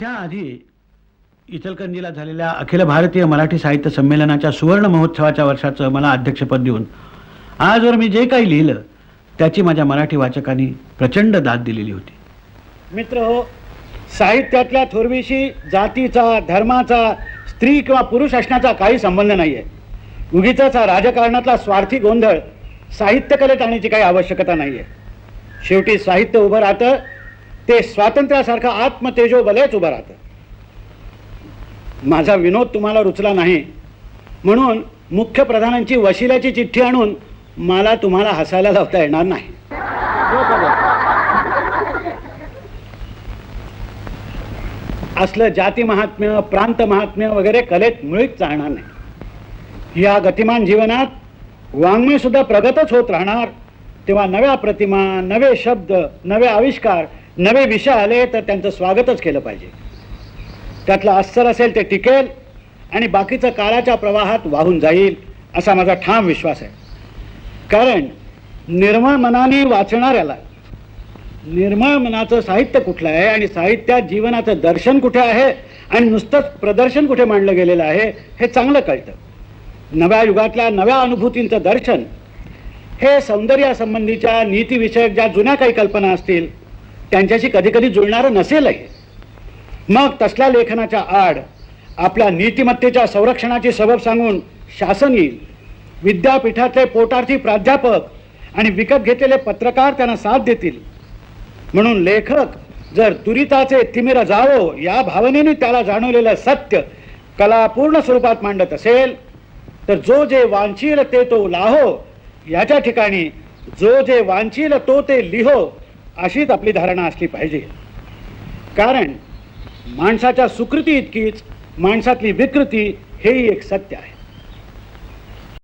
त्याआधी इचलकरंजीला झालेल्या अखिल भारतीय मराठी साहित्य संमेलनाच्या सुवर्ण महोत्सवाच्या वर्षाचं मला अध्यक्षपद देऊन आजवर मी जे काही लिहिलं त्याची माझ्या मराठी वाचकांनी प्रचंड दाद दिलेली होती. मित्र हो साहित्यातल्या थोरवीशी जातीचा धर्माचा स्त्री किंवा पुरुष असण्याचा काही संबंध नाही आहे उगीचाच हा राजकारणातला स्वार्थी गोंधळ साहित्यकलेत आणण्याची काही आवश्यकता नाही आहे शेवटी साहित्य उभं राहतं ते स्वातंत्र्यासारखं आत्मतेजोबलच उभं राहतं. माझा विनोद तुम्हाला रुचला नाही. म्हणून मुख्य प्रधानांची वशिल्याची चिठ्ठी आणून मला तुम्हाला हसायला लावता येणार नाही. असलं जाती महात्म्य प्रांत महात्म्य वगैरे कलेत मुळीच चालणार नाही. या गतिमान जीवनात वाङ्मय सुद्धा प्रगतच होत राहणार. तेव्हा नव्या प्रतिमा नवे शब्द नवे आविष्कार नवे विषय आले तर त्यांचं स्वागतच केलं पाहिजे. त्यातलं अस्सल असेल ते टिकेल आणि बाकीचं काळाच्या प्रवाहात वाहून जाईल असा माझा ठाम विश्वास आहे. कारण निर्मळ मनाने वाचणाऱ्याला निर्मळ मनाचं साहित्य कुठलं आहे आणि साहित्यात जीवनाचं दर्शन कुठे आहे आणि नुसतंच प्रदर्शन कुठे मांडलं गेलेलं आहे हे चांगलं कळतं. नव्या युगातल्या नव्या अनुभूतींचं दर्शन हे सौंदर्यासंबंधीच्या नीतीविषयक ज्या जुन्या काही कल्पना असतील त्यांच्याशी कधी कधी जुळणारं नसेलही. मग तसल्या लेखनाच्या आड आपल्या नीतिमत्तेच्या संरक्षणाची सबब सांगून शासन येईल. विद्यापीठातले पोटार्थी प्राध्यापक आणि विकत घेतलेले पत्रकार त्यांना साथ देतील. म्हणून लेखक जर तुरिताचे तिमिर जावो या भावनेने त्याला जाणवलेलं सत्य कलापूर्ण स्वरूपात मांडत असेल तर जो जे वांचील ते तो लाहो. याच्या ठिकाणी जो जे वांचील तो ते लिहो. अशीच आपली धारणा असली पाहिजे. कारण माणसाच्या सुकृती इतकीच माणसातली विकृती हेही एक सत्य आहे.